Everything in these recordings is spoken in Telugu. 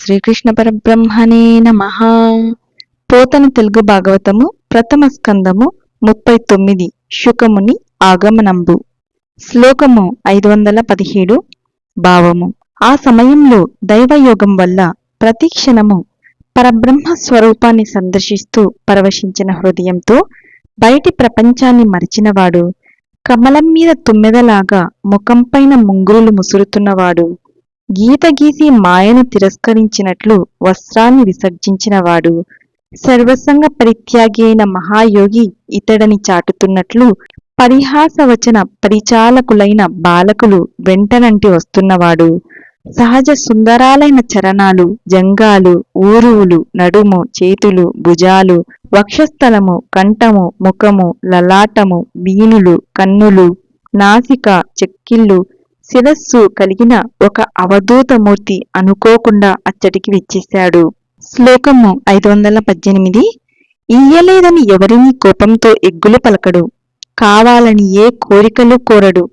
శ్రీకృష్ణ పరబ్రహ్మణే నమ. పోతన తెలుగు భాగవతము ప్రథమ స్కందము ముప్పై తొమ్మిది. శుకముని ఆగమనంబు. శ్లోకము ఐదు వందల పదిహేడు. భావము. ఆ సమయంలో దైవయోగం వల్ల ప్రతి క్షణము పరబ్రహ్మ స్వరూపాన్ని సందర్శిస్తూ పరవశించిన హృదయంతో బయటి ప్రపంచాన్ని మరిచినవాడు కమలం మీద తుమ్మెదలాగా ముఖంపైన ముంగురులు ముసురుతున్నవాడు. గీత గీసి మాయను తిరస్కరించినట్లు వస్త్రాన్ని విసర్జించినవాడు. సర్వసంగ పరిత్యాగి అయిన మహాయోగి ఇతడని చాటుతున్నట్లు పరిహాసవచన పరిచాలకులైన బాలకులు వెంటనంటి వస్తున్నవాడు. సహజ సుందరాలైన చరణాలు జంగాలు ఊరువులు నడుము చేతులు భుజాలు వక్షస్థలము కంఠము ముఖము లలాటము బీనులు కన్నులు నాసిక చెక్కిళ్ళు శిరస్సు కలిగిన ఒక అవధూతమూర్తి అనుకోకుండా అచ్చటికి విచ్చేశాడు. శ్లోకము ఐదు వందల పద్దెనిమిది ఇయ్యలేదని ఎవరిని కోపంతో ఎగ్గులు పలకడు. కావాలని ఏ కోరికలు కోరడు.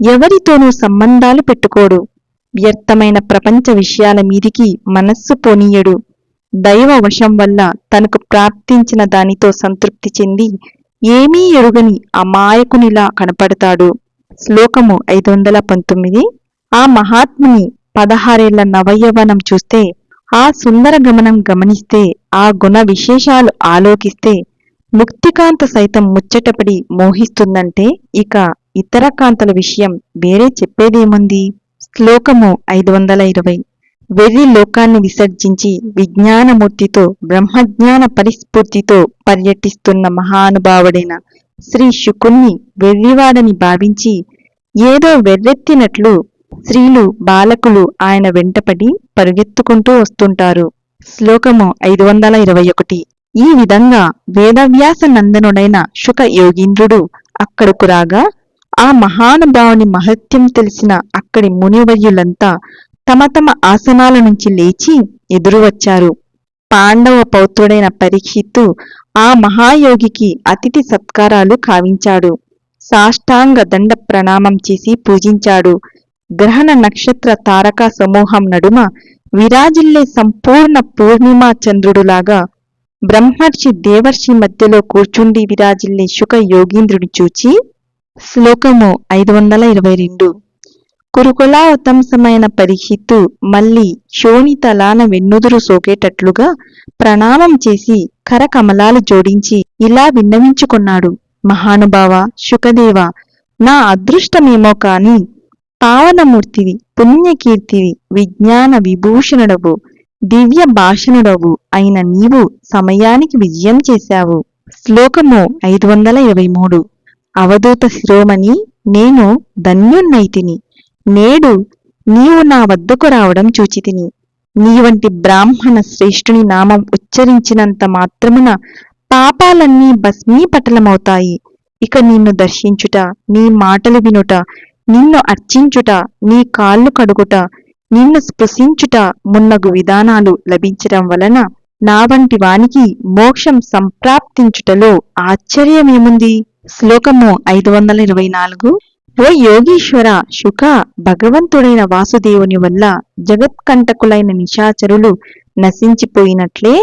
ఎవరితోనూ సంబంధాలు పెట్టుకోడు. వ్యర్థమైన ప్రపంచ విషయాల మీదికి మనస్సు పోనీయడు. దైవ వశం వల్ల తనకు ప్రాప్తించిన దానితో సంతృప్తి చెంది ఏమీ ఎరుగని అమాయకునిలా కనపడతాడు. శ్లోకము ఐదు వందల పంతొమ్మిది. ఆ మహాత్ముని పదహారేళ్ళ నవయవనం చూస్తే ఆ సుందర గమనం గమనిస్తే ఆ గుణ విశేషాలు ఆలోకిస్తే ముక్తికాంత సైతం ముచ్చటపడి మోహిస్తుందంటే ఇక ఇతర కాంతల విషయం వేరే చెప్పేదేముంది? శ్లోకము ఐదు వందల ఇరవై. వెర్రి లోకాన్ని విసర్జించి విజ్ఞానమూర్తితో బ్రహ్మజ్ఞాన పరిస్ఫూర్తితో పర్యటిస్తున్న మహానుభావుడైన శ్రీ శుకుణ్ణి వెర్రివాడని భావించి ఏదో వెర్రెత్తినట్లు స్త్రీలు బాలకులు ఆయన వెంటపడి పరుగెత్తుకుంటూ వస్తుంటారు. శ్లోకము ఐదు వందల ఇరవై ఒకటి. ఈ విధంగా వేదవ్యాస నందనుడైన శుక యోగీంద్రుడు అక్కడకు రాగా ఆ మహానుభావుని మహత్యం తెలిసిన అక్కడి మునివర్యులంతా తమ తమ ఆసనాల నుంచి లేచి ఎదురు వచ్చారు పాండవ పౌత్రుడైన పరీక్షిత్తు ఆ మహాయోగికి అతిథి సత్కారాలు కావించాడు. సాష్టాంగ దండ ప్రణామం చేసి పూజించాడు. గ్రహణ నక్షత్ర తారక సమూహం నడుమ విరాజిల్లే సంపూర్ణ పూర్ణిమా చంద్రుడులాగా బ్రహ్మర్షి దేవర్షి మధ్యలో కూర్చుండి విరాజిల్లే శుక యోగీంద్రుని చూచి శ్లోకము ఐదు వందల ఇరవై రెండు. కురుకులావతంసమైన పరిహిత్తు మళ్ళీ శోణితలాన వెన్నుదురు సోకేటట్లుగా ప్రణామం చేసి కరకమలాలు జోడించి ఇలా విన్నవించుకున్నాడు. మహానుభావ శుకదేవ నా అదృష్టమేమో కాని పావనమూర్తివి పుణ్యకీర్తివి విజ్ఞాన విభూషణుడవు దివ్య భాషణుడవు అయిన నీవు సమయానికి విజయం చేశావు. శ్లోకము ఐదు వందల ఇరవై మూడు. అవధూత శిరోమణి నేను ధన్యున్నైతిని నేడు నీవు నా వద్దకు రావడం చూచితిని. నీ వంటి బ్రాహ్మణ శ్రేష్ఠుని నామం ఉచ్చరించినంత మాత్రమున పాపాలన్నీ భస్మీపటలమవుతాయి. ఇక నిన్ను దర్శించుట నీ మాటలు వినుట నిన్ను అర్చించుట నీ కాళ్ళు కడుగుట నిన్ను స్పృశించుట మున్నగు విధానాలు లభించడం వలన నా వంటి వానికి మోక్షం సంప్రాప్తించుటలో ఆశ్చర్యమేముంది? శ్లోకము ఐదు వందల ఇరవై నాలుగు. ఓ యోగీశ్వర శుక భగవంతుడైన వాసుదేవుని వల్ల జగత్కంటకులైన నిశాచరులు నశించిపోయినట్లే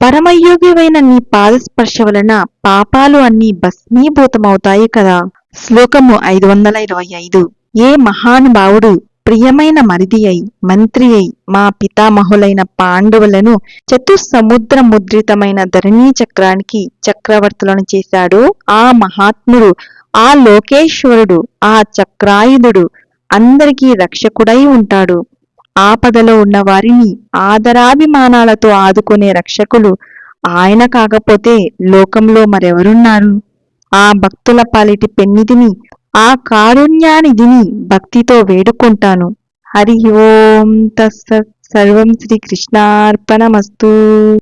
పరమయోగివైన నీ పాదస్పర్శ వలన పాపాలు అన్నీ భస్మీభూతమవుతాయి కదా. శ్లోకము ఐదు వందల ఇరవై ఐదు. ఏ మహానుభావుడు ప్రియమైన మరిది అయి మంత్రి అయి మా పితామహులైన పాండవులను చతుస్సముద్ర ముద్రితమైన ధరణీ చక్రానికి చక్రవర్తులను చేశాడో ఆ మహాత్ముడు ఆ లోకేశ్వరుడు ఆ చక్రాయుధుడు అందరికీ రక్షకుడై ఉంటాడు. ఆపదలో ఉన్న వారిని ఆదరాభిమానాలతో ఆదుకునే రక్షకులు ఆయన కాకపోతే లోకంలో మరెవరున్నారు? ఆ భక్తుల పాలిటి పెన్నిధిని ఆ కారుణ్యానిధిని భక్తితో వేడుకుంటాను. హరి ఓం తస్సత్. సర్వం శ్రీ కృష్ణార్పణమస్తు.